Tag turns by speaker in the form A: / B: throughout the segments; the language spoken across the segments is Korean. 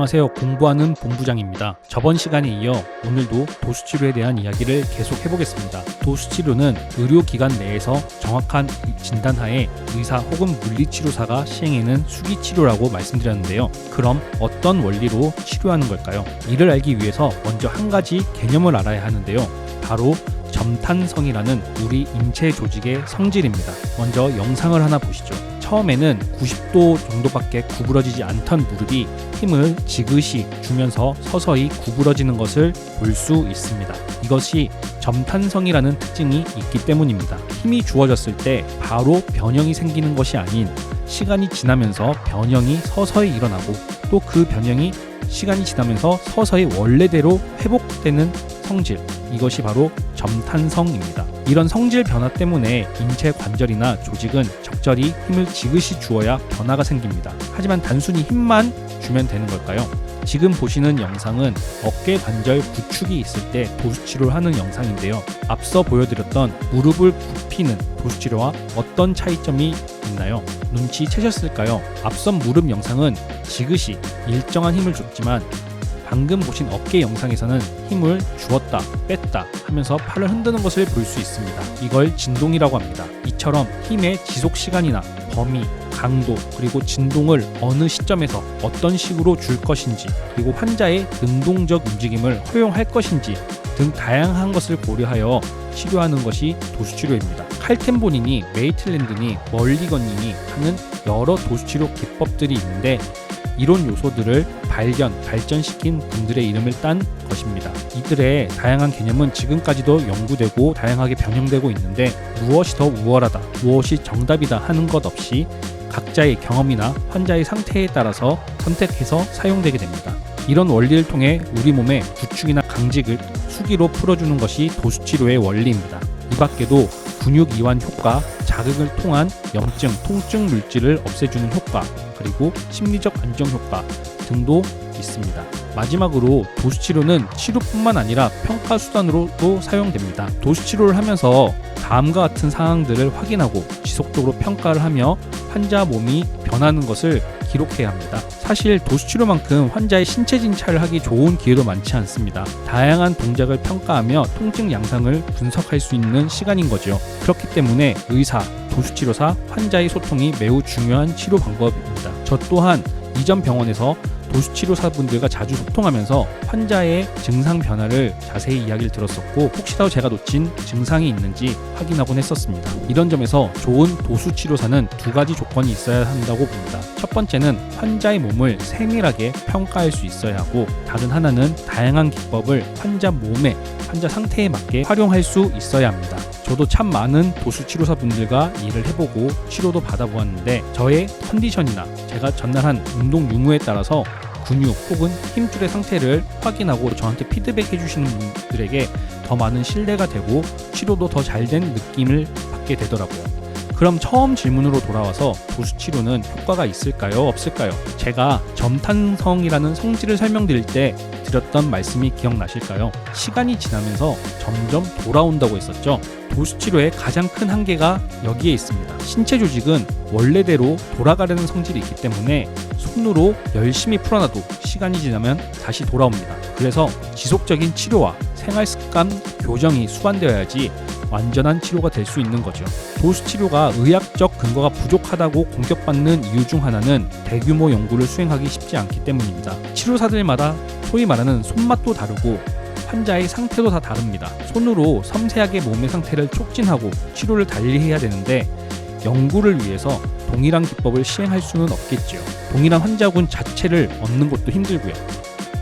A: 안녕하세요. 공부하는 본부장입니다. 저번 시간에 이어 오늘도 도수치료에 대한 이야기를 계속 해보겠습니다. 도수치료는 의료기관 내에서 정확한 진단하에 의사 혹은 물리치료사가 시행하는 수기치료라고 말씀드렸는데요. 그럼 어떤 원리로 치료하는 걸까요? 이를 알기 위해서 먼저 한 가지 개념을 알아야 하는데요. 바로 점탄성이라는 우리 인체 조직의 성질입니다. 먼저 영상을 하나 보시죠. 처음에는 90도 정도밖에 구부러지지 않던 무릎이 힘을 지그시 주면서 서서히 구부러지는 것을 볼 수 있습니다. 이것이 점탄성이라는 특징이 있기 때문입니다. 힘이 주어졌을 때 바로 변형이 생기는 것이 아닌 시간이 지나면서 변형이 서서히 일어나고 또 그 변형이 시간이 지나면서 서서히 원래대로 회복되는 성질 이것이 바로 점탄성입니다. 이런 성질 변화 때문에 인체 관절이나 조직은 적절히 힘을 지그시 주어야 변화가 생깁니다. 하지만 단순히 힘만 주면 되는 걸까요? 지금 보시는 영상은 어깨 관절 구축이 있을 때 도수 치료를 하는 영상인데요. 앞서 보여드렸던 무릎을 굽히는 도수 치료와 어떤 차이점이 있나요? 눈치채셨을까요? 앞선 무릎 영상은 지그시 일정한 힘을 줬지만 방금 보신 어깨 영상에서는 힘을 주었다 뺐다 하면서 팔을 흔드는 것을 볼 수 있습니다. 이걸 진동이라고 합니다. 이처럼 힘의 지속 시간이나 범위, 강도, 그리고 진동을 어느 시점에서 어떤 식으로 줄 것인지, 그리고 환자의 능동적 움직임을 허용할 것인지 등 다양한 것을 고려하여 치료하는 것이 도수치료입니다. 칼텐본이니 메이틀랜드니 멀리건니니 하는 여러 도수치료 기법들이 있는데 이론 요소들을 발견, 발전시킨 분들의 이름을 딴 것입니다. 이들의 다양한 개념은 지금까지도 연구되고 다양하게 변형되고 있는데 무엇이 더 우월하다, 무엇이 정답이다 하는 것 없이 각자의 경험이나 환자의 상태에 따라서 선택해서 사용되게 됩니다. 이런 원리를 통해 우리 몸의 구축이나 강직을 수기로 풀어주는 것이 도수치료의 원리입니다. 이 밖에도 근육 이완 효과, 자극을 통한 염증, 통증 물질을 없애주는 효과, 그리고 심리적 안정 효과 등도 있습니다. 마지막으로 도수치료는 치료뿐만 아니라 평가 수단으로도 사용됩니다. 도수치료를 하면서 다음과 같은 상황들을 확인하고 지속적으로 평가를 하며 환자 몸이 변하는 것을 기록해야 합니다. 사실 도수치료만큼 환자의 신체 진찰을 하기 좋은 기회도 많지 않습니다. 다양한 동작을 평가하며 통증 양상을 분석할 수 있는 시간인 거죠. 그렇기 때문에 의사, 도수치료사, 환자의 소통이 매우 중요한 치료 방법입니다. 저 또한 이전 병원에서 도수치료사분들과 자주 소통하면서 환자의 증상 변화를 자세히 이야기를 들었었고 혹시라도 제가 놓친 증상이 있는지 확인하곤 했었습니다. 이런 점에서 좋은 도수치료사는 두 가지 조건이 있어야 한다고 봅니다. 첫 번째는 환자의 몸을 세밀하게 평가할 수 있어야 하고 다른 하나는 다양한 기법을 환자 몸에 환자 상태에 맞게 활용할 수 있어야 합니다. 저도 참 많은 도수 치료사 분들과 일을 해보고 치료도 받아보았는데 저의 컨디션이나 제가 전날 한 운동 유무에 따라서 근육 혹은 힘줄의 상태를 확인하고 저한테 피드백 해 주시는 분들에게 더 많은 신뢰가 되고 치료도 더 잘 된 느낌을 받게 되더라고요. 그럼 처음 질문으로 돌아와서 도수 치료는 효과가 있을까요? 없을까요? 제가 점탄성이라는 성질을 설명드릴 때 드렸던 말씀이 기억나실까요? 시간이 지나면서 점점 돌아온다고 했었죠. 도수 치료의 가장 큰 한계가 여기에 있습니다. 신체 조직은 원래대로 돌아가려는 성질이 있기 때문에 손으로 열심히 풀어놔도 시간이 지나면 다시 돌아옵니다. 그래서 지속적인 치료와 생활 습관 교정이 수반되어야지 완전한 치료가 될 수 있는 거죠. 도수 치료가 의학적 근거가 부족하다고 공격받는 이유 중 하나는 대규모 연구를 수행하기 쉽지 않기 때문입니다. 치료사들마다 소위 말하는 손맛도 다르고 환자의 상태도 다 다릅니다. 손으로 섬세하게 몸의 상태를 촉진하고 치료를 달리해야 되는데 연구를 위해서 동일한 기법을 시행할 수는 없겠지요. 동일한 환자군 자체를 얻는 것도 힘들고요.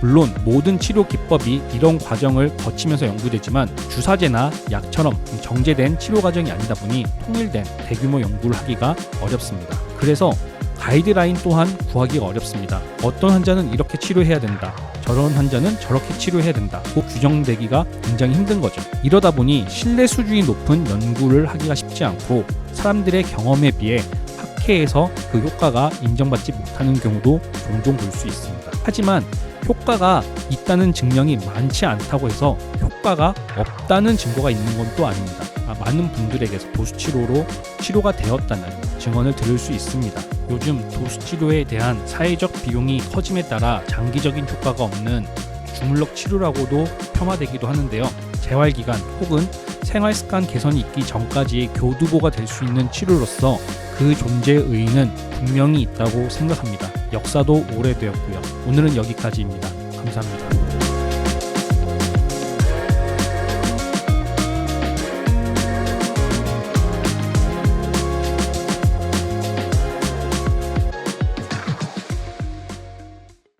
A: 물론 모든 치료 기법이 이런 과정을 거치면서 연구되지만 주사제나 약처럼 정제된 치료 과정이 아니다 보니 통일된 대규모 연구를 하기가 어렵습니다. 그래서 가이드라인 또한 구하기가 어렵습니다. 어떤 환자는 이렇게 치료해야 된다. 저런 환자는 저렇게 치료해야 된다. 고 규정되기가 굉장히 힘든 거죠. 이러다 보니 신뢰 수준이 높은 연구를 하기가 쉽지 않고 사람들의 경험에 비해 학회에서 그 효과가 인정받지 못하는 경우도 종종 볼 수 있습니다. 하지만 효과가 있다는 증명이 많지 않다고 해서 효과가 없다는 증거가 있는 건 또 아닙니다. 아, 많은 분들에게서 도수치료로 치료가 되었다는 증언을 들을 수 있습니다. 요즘 도수 치료에 대한 사회적 비용이 커짐에 따라 장기적인 효과가 없는 주물럭 치료라고도 폄하되기도 하는데요. 재활 기간 혹은 생활 습관 개선이 있기 전까지의 교두보가 될 수 있는 치료로서 그 존재의 의의는 분명히 있다고 생각합니다. 역사도 오래되었고요. 오늘은 여기까지입니다. 감사합니다.